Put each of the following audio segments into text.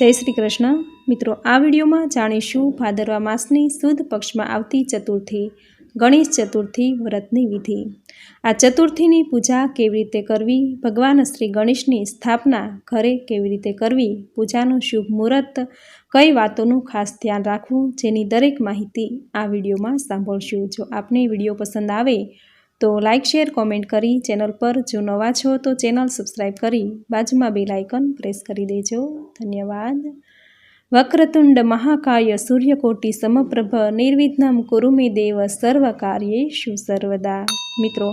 જય શ્રી કૃષ્ણ. મિત્રો, આ વિડીયોમાં જાણીશું ભાદરવા માસની સુદ પક્ષમાં આવતી ચતુર્થી, ગણેશ ચતુર્થી વ્રતની વિધિ. આ ચતુર્થીની પૂજા કેવી રીતે કરવી? ભગવાન શ્રી ગણેશની સ્થાપના ઘરે કેવી રીતે કરવી? પૂજાનું શુભ મુહૂર્ત, કઈ વાતોનું ખાસ ધ્યાન રાખવું? જેની દરેક માહિતી આ વિડીયોમાં સાંભળશું. જો આપને વીડિયો પસંદ આવે તો લાઇક શેર કોમેન્ટ કરી ચેનલ પર જો નવા છો તો ચેનલ સબસ્ક્રાઈબ કરી બાજુમાં બેલ આઇકન પ્રેસ કરી દેજો. ધન્યવાદ. વક્રતુંડ મહાકાય સૂર્યકોટી સમપ્રભ નિર્વિઘ્નમ કુરુમે દેવ સર્વ કાર્યેષુ સર્વદા. મિત્રો,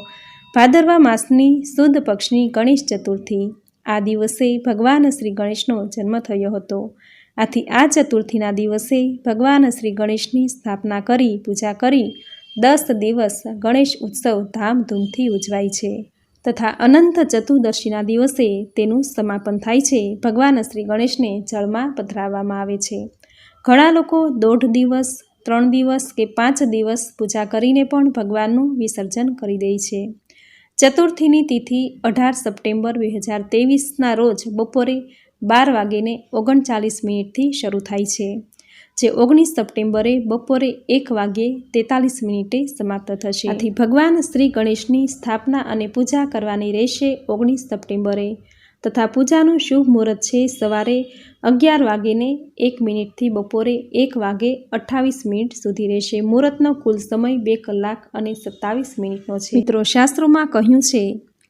ભાદરવા માસની સુદ પક્ષની ગણેશ ચતુર્થી. આ દિવસે ભગવાન શ્રી ગણેશનો જન્મ થયો હતો. આથી આ ચતુર્થીના દિવસે ભગવાન શ્રી ગણેશની સ્થાપના કરી, પૂજા કરી દસ દિવસ ગણેશ ઉત્સવ ધામધૂમથી ઉજવાય છે તથા અનંત ચતુર્દશીના દિવસે તેનું સમાપન થાય છે. ભગવાન શ્રી ગણેશને જળમાં પધરાવવામાં આવે છે. ઘણા લોકો દોઢ દિવસ, ત્રણ દિવસ કે પાંચ દિવસ પૂજા કરીને પણ ભગવાનનું વિસર્જન કરી દે છે. ચતુર્થીની તિથિ અઢાર સપ્ટેમ્બર બે હજાર તેવીસના રોજ બપોરે બાર વાગીને ઓગણચાલીસ મિનિટથી શરૂ થાય છે. જે ઓગણીસ સપ્ટેમ્બરે બપોરે એક વાગ્યે તેતાલીસ મિનિટે સમાપ્ત થશે. આથી ભગવાન શ્રી ગણેશની સ્થાપના અને પૂજા કરવાની રહેશે ઓગણીસ સપ્ટેમ્બરે તથા પૂજાનું શુભ મુહૂર્ત છે સવારે અગિયાર વાગ્યેને એક મિનિટથી બપોરે એક વાગે અઠ્ઠાવીસ મિનિટ સુધી રહેશે. મુહૂર્તનો કુલ સમય બે કલાક અને સત્તાવીસ મિનિટનો છે. મિત્રો, શાસ્ત્રોમાં કહ્યું છે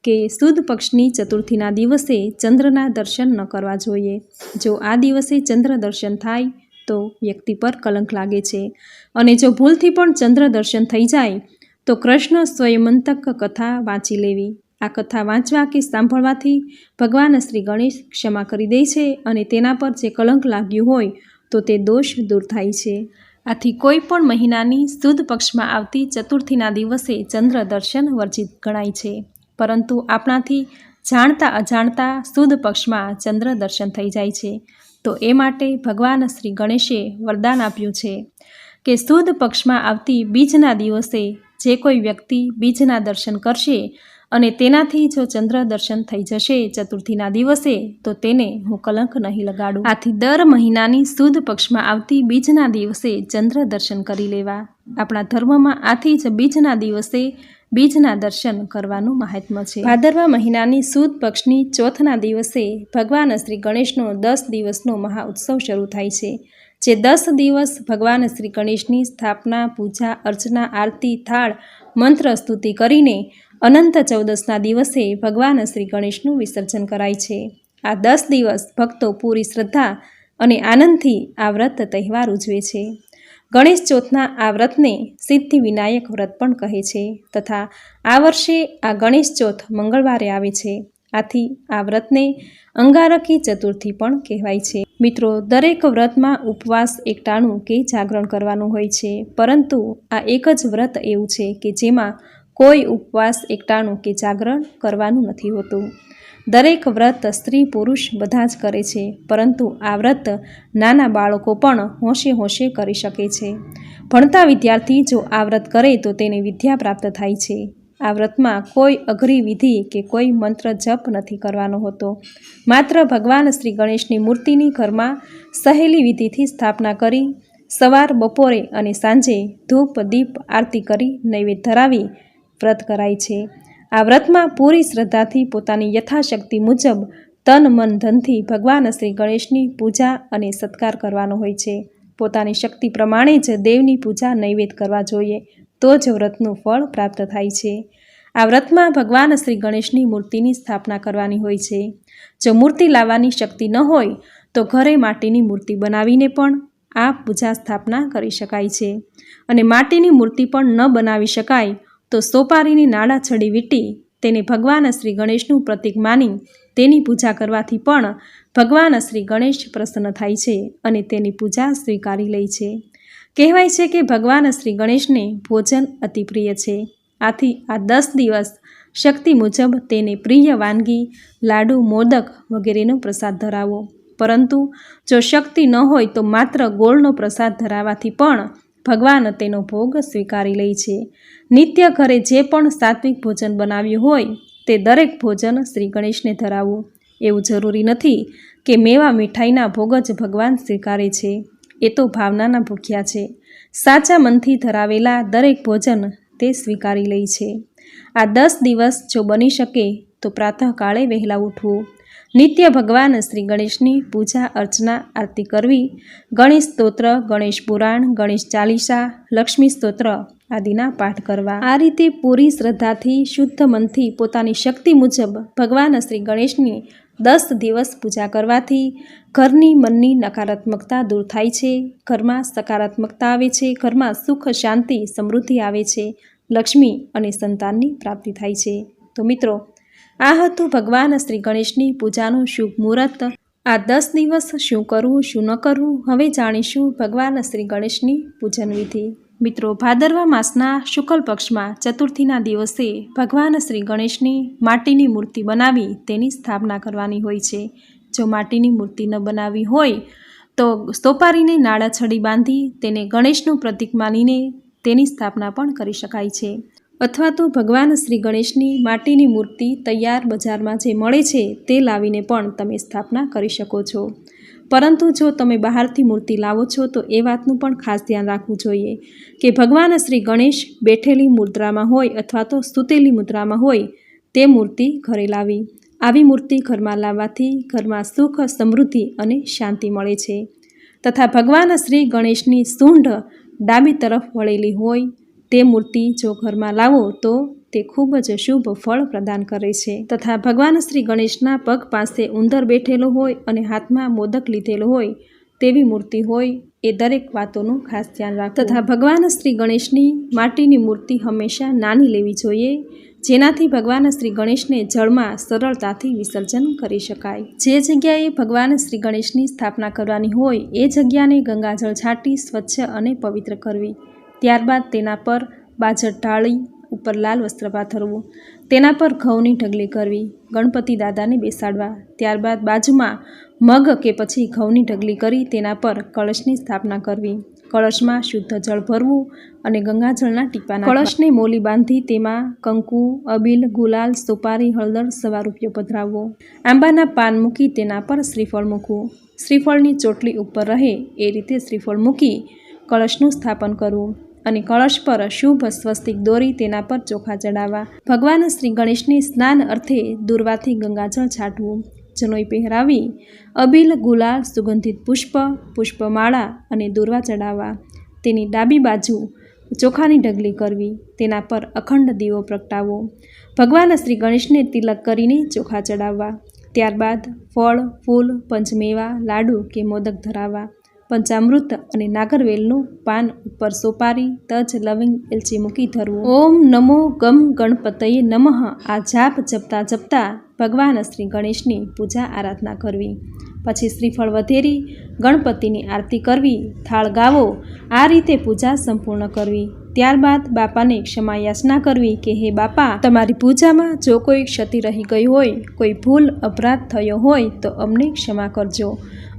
કે સુદ પક્ષની ચતુર્થીના દિવસે ચંદ્રના દર્શન ન કરવા જોઈએ. જો આ દિવસે ચંદ્ર દર્શન થાય તો વ્યક્તિ પર કલંક લાગે છે. અને જો ભૂલથી પણ ચંદ્ર દર્શન થઈ જાય, તો કૃષ્ણ સ્વયંમંતક કથા વાંચી લેવી. આ કથા વાંચવા કે સાંભળવાથી ભગવાન શ્રી ગણેશ ક્ષમા કરી દે છે અને તેના પર જે કલંક લાગ્યું હોય, તો તે દોષ દૂર થાય છે. આથી કોઈ પણ મહિનાની સુદ પક્ષમાં આવતી ચતુર્થીના દિવસે ચંદ્ર દર્શન વર્જિત ગણાય છે. પરંતુ આપણાથી જાણતા અજાણતા સુદ પક્ષમાં ચંદ્ર દર્શન થઈ જાય છે. તો એ માટે ભગવાન શ્રી ગણેશે વરદાન આપ્યું છે કે સુદ પક્ષમાં આવતી બીજના દિવસે જે કોઈ વ્યક્તિ બીજના દર્શન કરશે અને તેનાથી જો ચંદ્ર દર્શન થઈ જશે ચતુર્થીના દિવસે, તો તેને હું કલંક નહીં લગાડું. આથી દર મહિનાની સુદ પક્ષમાં આવતી બીજના દિવસે ચંદ્ર દર્શન કરી લેવા. આપણા ધર્મમાં આથી જ બીજના દિવસે બીજના દર્શન કરવાનું મહાત્મ્ય છે. ભાદરવા મહિનાની સુદ પક્ષની ચોથના દિવસે ભગવાન શ્રી ગણેશનો દસ દિવસનો મહાઉત્સવ શરૂ થાય છે, જે દસ દિવસ ભગવાન શ્રી ગણેશની સ્થાપના, પૂજા, અર્ચના, આરતી, થાળ, મંત્ર, સ્તુતિ કરીને અનંત ચૌદસના દિવસે ભગવાન શ્રી ગણેશનું વિસર્જન કરાય છે. આ દસ દિવસ ભક્તો પૂરી શ્રદ્ધા અને આનંદથી આ વ્રત તહેવાર ઉજવે છે. ગણેશ ચોથના આ વ્રતને સિદ્ધિ વિનાયક વ્રત પણ કહે છે તથા આ વર્ષે આ ગણેશ ચોથ મંગળવારે આવે છે. આથી આ વ્રતને અંગારકી ચતુર્થી પણ કહેવાય છે. મિત્રો, દરેક વ્રતમાં ઉપવાસ એકટાણું કે જાગરણ કરવાનું હોય છે, પરંતુ આ એક જ વ્રત એવું છે કે જેમાં કોઈ ઉપવાસ એકટાણું કે જાગરણ કરવાનું નથી હોતું. દરેક વ્રત સ્ત્રી પુરુષ બધા જ કરે છે, પરંતુ આ વ્રત નાના બાળકો પણ હોંશે હોંશે કરી શકે છે. ભણતા વિદ્યાર્થી જો આ વ્રત કરે તો તેને વિદ્યા પ્રાપ્ત થાય છે. આ વ્રતમાં કોઈ અઘરી વિધિ કે કોઈ મંત્ર જપ નથી કરવાનો હોતો. માત્ર ભગવાન શ્રી ગણેશની મૂર્તિની ઘરમાં સહેલી વિધિથી સ્થાપના કરી, સવાર, બપોરે અને સાંજે ધૂપ, દીપ, આરતી કરી, નૈવેદ્ય ધરાવી વ્રત કરાય છે. આ વ્રતમાં પૂરી શ્રદ્ધાથી પોતાની યથાશક્તિ મુજબ તન, મન, ધનથી ભગવાન શ્રી ગણેશની પૂજા અને સત્કાર કરવાનો હોય છે. પોતાની શક્તિ પ્રમાણે જ દેવની પૂજા નૈવેદ્ય કરવા જોઈએ, તો જ વ્રતનું ફળ પ્રાપ્ત થાય છે. આ વ્રતમાં ભગવાન શ્રી ગણેશની મૂર્તિની સ્થાપના કરવાની હોય છે. જો મૂર્તિ લાવવાની શક્તિ ન હોય, તો ઘરે માટીની મૂર્તિ બનાવીને પણ આ પૂજા સ્થાપના કરી શકાય છે. અને માટીની મૂર્તિ પણ ન બનાવી શકાય તો સોપારીની નાળા છડી વીટી તેને ભગવાન શ્રી ગણેશનું પ્રતીક માની તેની પૂજા કરવાથી પણ ભગવાન શ્રી ગણેશ પ્રસન્ન થાય છે અને તેની પૂજા સ્વીકારી લે છે. કહેવાય છે કે ભગવાન શ્રી ગણેશને ભોજન અતિ પ્રિય છે. આથી આ દસ દિવસ શક્તિ મુજબ તેને પ્રિય વાનગી, લાડુ, મોદક વગેરેનો પ્રસાદ ધરાવો. પરંતુ જો શક્તિ ન હોય તો માત્ર ગોળનો પ્રસાદ ધરાવાથી પણ ભગવાન તેનો ભોગ સ્વીકારી લે છે. નિત્ય ઘરે જે પણ સાત્વિક ભોજન બનાવ્યું હોય, તે દરેક ભોજન શ્રી ગણેશને ધરાવવું એવું જરૂરી નથી કે મેવા મીઠાઈના ભોગ જ ભગવાન સ્વીકારે છે. એ તો ભાવનાના ભૂખ્યા છે. સાચા મનથી ધરાવેલા દરેક ભોજન તે સ્વીકારી લે છે. આ દસ દિવસ જો બની શકે, તો પ્રાતઃકાળે વહેલા ઉઠવું નિત્ય ભગવાન શ્રી ગણેશની પૂજા, અર્ચના, આરતી કરવી, ગણેશ સ્તોત્ર, ગણેશ પુરાણ, ગણેશ ચાલીસા, લક્ષ્મી સ્તોત્ર આદિના પાઠ કરવા. આ રીતે પૂરી શ્રદ્ધાથી, શુદ્ધ મનથી પોતાની શક્તિ મુજબ ભગવાન શ્રી ગણેશની દસ દિવસ પૂજા કરવાથી ઘરની મનની નકારાત્મકતા દૂર થાય છે, ઘરમાં સકારાત્મકતા આવે છે, ઘરમાં સુખ, શાંતિ, સમૃદ્ધિ આવે છે, લક્ષ્મી અને સંતાનની પ્રાપ્તિ થાય છે. તો મિત્રો આ હતું ભગવાન શ્રી ગણેશની પૂજાનું શુભ મુહૂર્ત. આ દસ દિવસ શું કરવું, શું ન કરવું, હવે જાણીશું ભગવાન શ્રી ગણેશની પૂજન વિધિ. મિત્રો, ભાદરવા માસના શુક્લ પક્ષમાં ચતુર્થીના દિવસે ભગવાન શ્રી ગણેશની માટીની મૂર્તિ બનાવી તેની સ્થાપના કરવાની હોય છે. જો માટીની મૂર્તિ ન બનાવી હોય, તો સોપારીને નાળા છડી બાંધી તેને ગણેશનું પ્રતીક માનીને તેની સ્થાપના પણ કરી શકાય છે. અથવા તો ભગવાન શ્રી ગણેશની માટીની મૂર્તિ તૈયાર બજારમાં જે મળે છે તે લાવીને પણ તમે સ્થાપના કરી શકો છો. પરંતુ જો તમે બહારથી મૂર્તિ લાવો છો તો એ વાતનું પણ ખાસ ધ્યાન રાખવું જોઈએ કે ભગવાન શ્રી ગણેશ બેઠેલી મુદ્રામાં હોય અથવા તો સુતેલી મુદ્રામાં હોય તે મૂર્તિ ઘરે લાવી. આવી મૂર્તિ ઘરમાં લાવવાથી ઘરમાં સુખ, સમૃદ્ધિ અને શાંતિ મળે છે. તથા ભગવાન શ્રી ગણેશની સૂંઢ ડાબી તરફ વળેલી હોય તે મૂર્તિ જો ઘરમાં લાવો તો તે ખૂબ જ શુભ ફળ પ્રદાન કરે છે. તથા ભગવાન શ્રી ગણેશના પગ પાસે ઉંદર બેઠેલો હોય અને હાથમાં મોદક લીધેલો હોય તેવી મૂર્તિ હોય એ દરેક વાતોનું ખાસ ધ્યાન રાખો તથા ભગવાન શ્રી ગણેશની માટીની મૂર્તિ હંમેશા નાની લેવી જોઈએ, જેનાથી ભગવાન શ્રી ગણેશને જળમાં સરળતાથી વિસર્જન કરી શકાય. જે જગ્યાએ ભગવાન શ્રી ગણેશની સ્થાપના કરવાની હોય એ જગ્યાને ગંગાજળ છાંટી સ્વચ્છ અને પવિત્ર કરવી. ત્યારબાદ તેના પર બાજર ઢાળી, ઉપર લાલ વસ્ત્ર પાથરવું તેના પર ઘઉંની ઢગલી કરવી, ગણપતિ દાદાને બેસાડવા. ત્યારબાદ બાજુમાં મગ કે પછી ઘઉંની ઢગલી કરી તેના પર કળશની સ્થાપના કરવી. કળશમાં શુદ્ધ જળ ભરવું અને ગંગાજળના ટીપા કળશને મોલી બાંધી તેમાં કંકુ, અબીલ, ગુલાલ, સોપારી, હળદર સવા રૂપિયો પધરાવવો. આંબાના પાન મૂકી તેના પર શ્રીફળ મૂકવું. શ્રીફળની ચોટલી ઉપર રહે એ રીતે શ્રીફળ મૂકી કળશનું સ્થાપન કરવું. અને કળશ પર શુભ સ્વસ્તિક દોરી તેના પર ચોખા ચડાવવા. ભગવાન શ્રી ગણેશને સ્નાન અર્થે દુર્વાથી ગંગાજળ છાંટવું. જનોઈ પહેરાવી અબીલ ગુલાલ સુગંધિત પુષ્પ, પુષ્પમાળા અને દુર્વા ચડાવવા. તેની ડાબી બાજુ ચોખાની ઢગલી કરવી. તેના પર અખંડ દીવો પ્રગટાવવો ભગવાન શ્રી ગણેશને તિલક કરીને ચોખા ચડાવવા. ત્યારબાદ ફળ, ફૂલ, પંચમેવા, લાડુ કે મોદક ધરાવવા. પંચામૃત અને નાગરવેલનું પાન ઉપર સોપારી, તજ, લવિંગ, એલચી મૂકી ધરવું. ઓમ નમો ગમ ગણપતયે નમઃ. આ જાપ જપતા જપતા ભગવાન શ્રી ગણેશની પૂજા આરાધના કરવી. પછી શ્રીફળ વધેરી, ગણપતિની આરતી કરવી, થાળ ગાવો. આ રીતે પૂજા સંપૂર્ણ કરવી. ત્યારબાદ બાપાને ક્ષમા યાચના કરવી કે, હે બાપા, તમારી પૂજામાં જો કોઈ ક્ષતિ રહી ગઈ હોય, કોઈ ભૂલ, અપરાધ થયો હોય, તો અમને ક્ષમા કરજો.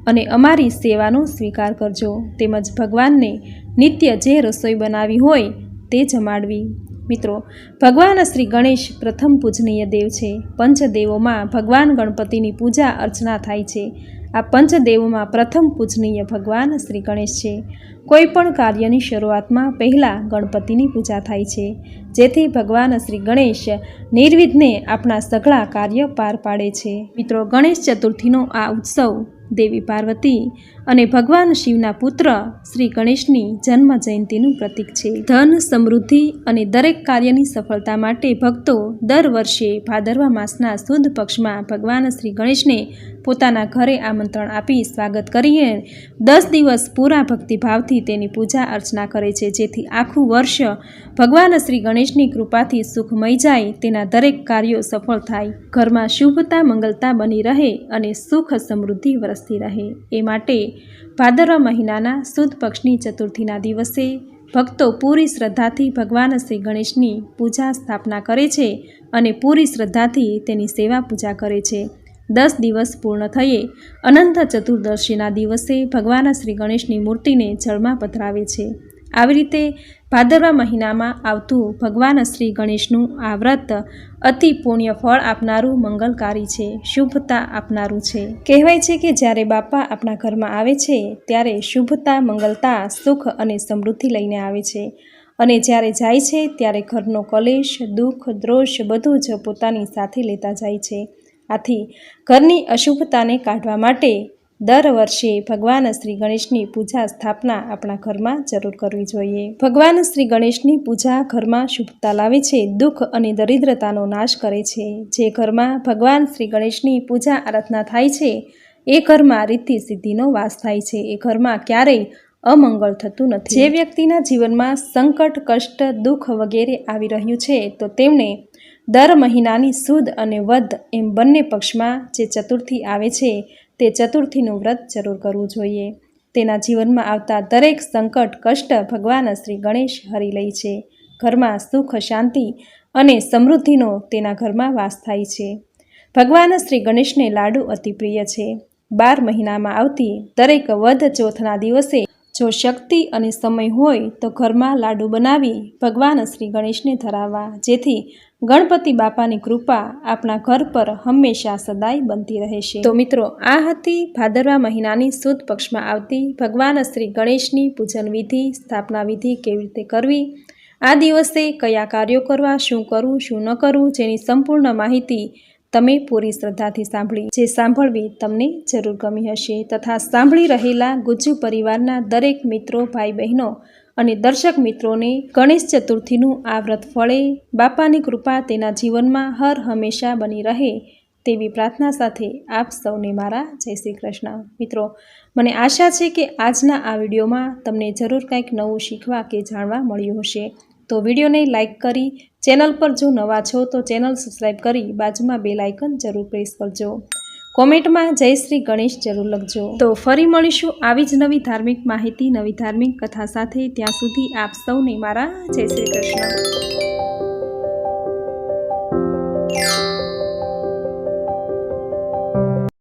અને અમારી સેવાનો સ્વીકાર કરજો. તેમજ ભગવાનને નિત્ય જે રસોઈ બનાવી હોય તે જમાડવી. મિત્રો, ભગવાન શ્રી ગણેશ પ્રથમ પૂજનીય દેવ છે. પંચદેવોમાં ભગવાન ગણપતિની પૂજા અર્ચના થાય છે. આ પંચદેવોમાં પ્રથમ પૂજનીય ભગવાન શ્રી ગણેશ છે. કોઈપણ કાર્યની શરૂઆતમાં પહેલાં ગણપતિની પૂજા થાય છે. જેથી ભગવાન શ્રી ગણેશ નિર્વિઘ્ને આપણા સઘળા કાર્ય પાર પાડે છે. મિત્રો, ગણેશ ચતુર્થીનો આ ઉત્સવ દેવી પાર્વતી અને ભગવાન શિવના પુત્ર શ્રી ગણેશની જન્મ જયંતિનું પ્રતીક છે. ધન, સમૃદ્ધિ અને દરેક કાર્યની સફળતા માટે ભક્તો દર વર્ષે ભાદરવા માસના સુદ પક્ષમાં ભગવાન શ્રી ગણેશને પોતાના ઘરે આમંત્રણ આપી સ્વાગત કરીએ. દસ દિવસ પૂરા ભક્તિભાવથી તેની પૂજા અર્ચના કરે છે. જેથી આખું વર્ષ ભગવાન શ્રી ગણેશની કૃપાથી સુખમય જાય. તેના દરેક કાર્યો સફળ થાય. ઘરમાં શુભતા, મંગલતા બની રહે અને સુખ સમૃદ્ધિ વરસતી રહે. એ માટે ભાદરવા મહિનાના સુદ પક્ષની ચતુર્થીના દિવસે ભક્તો પૂરી શ્રદ્ધાથી ભગવાન શ્રી ગણેશની પૂજા સ્થાપના કરે છે અને પૂરી શ્રદ્ધાથી તેની સેવા પૂજા કરે છે. દસ દિવસ પૂર્ણ થયે. અનંત ચતુર્દશીના દિવસે ભગવાન શ્રી ગણેશની મૂર્તિને જળમાં પધરાવે છે. આવી રીતે ભાદરવા મહિનામાં આવતું ભગવાન શ્રી ગણેશનું આ વ્રત અતિ પુણ્ય ફળ આપનારું મંગલકારી છે, શુભતા આપનારું છે. કહેવાય છે કે જ્યારે બાપા આપણા ઘરમાં આવે છે, ત્યારે શુભતા, મંગલતા, સુખ અને સમૃદ્ધિ લઈને આવે છે. અને જ્યારે જાય છે, ત્યારે ઘરનો કલેશ, દુઃખ, દ્રોષ બધું જ પોતાની સાથે લેતા જાય છે. આથી ઘરની અશુભતાને કાઢવા માટે દર વર્ષે ભગવાન શ્રી ગણેશની પૂજા સ્થાપના આપણા ઘરમાં જરૂર કરવી જોઈએ. ભગવાન શ્રી ગણેશની પૂજા ઘરમાં શુભતા લાવે છે, દુઃખ અને દરિદ્રતાનો નાશ કરે છે. જે ઘરમાં ભગવાન શ્રી ગણેશની પૂજા આરાધના થાય છે, એ ઘરમાં રીતિ સિદ્ધિનો વાસ થાય છે. એ ઘરમાં ક્યારેય અમંગળ થતું નથી. જે વ્યક્તિના જીવનમાં સંકટ, કષ્ટ, દુઃખ વગેરે આવી રહ્યું છે, તો તેમણે દર મહિનાની સુદ અને વધ એમ બંને પક્ષમાં જે ચતુર્થી આવે છે, તે ચતુર્થીનું વ્રત જરૂર કરવું જોઈએ. તેના જીવનમાં આવતા દરેક સંકટ, કષ્ટ ભગવાન શ્રી ગણેશ હરી લે છે. ઘરમાં સુખ, શાંતિ અને સમૃદ્ધિનો તેના ઘરમાં વાસ થાય છે. ભગવાન શ્રી ગણેશને લાડુ અતિ પ્રિય છે. બાર મહિનામાં આવતી દરેક વધ ચોથના દિવસે જો શક્તિ અને સમય હોય તો ઘરમાં લાડુ બનાવી ભગવાન શ્રી ગણેશને ધરાવવા. જેથી ગણપતિ બાપાની કૃપા આપણા ઘર પર હંમેશા સદાય બનતી રહેશે. તો મિત્રો, આ હતી ભાદરવા મહિનાની સુદ પક્ષમાં આવતી ભગવાન શ્રી ગણેશની પૂજન વિધિ, સ્થાપના વિધિ કેવી રીતે કરવી, આ દિવસે કયા કાર્યો કરવા, શું કરવું, શું ન કરવું, જેની સંપૂર્ણ માહિતી તમે પૂરી શ્રદ્ધાથી સાંભળી. જે સાંભળવી તમને જરૂર ગમી હશે તથા સાંભળી રહેલા ગુજ્જુ પરિવારના દરેક મિત્રો ભાઈ બહેનો અને દર્શક મિત્રોને ગણેશ ચતુર્થીનું આ વ્રત ફળે. બાપાની કૃપા તેના જીવનમાં હર હંમેશા બની રહે તેવી પ્રાર્થના સાથે આપ સૌને મારા જય શ્રી કૃષ્ણ. મિત્રો, મને આશા છે કે આજના આ વિડીયોમાં તમને જરૂર કંઈક નવું શીખવા કે જાણવા મળ્યું હશે. તો વિડીયોને લાઇક કરી ચેનલ પર જો નવા છો તો ચેનલ સબસ્ક્રાઈબ કરી બાજુમાં બે લાઇકન જરૂર પ્રેસ કરજો. કોમેન્ટમાં જય શ્રી ગણેશ જરૂર લખજો. તો ફરી મળીશું આવી જ નવી ધાર્મિક માહિતી, નવી ધાર્મિક કથા સાથે. ત્યાં સુધી આપ સૌને મારા જય શ્રી કૃષ્ણ.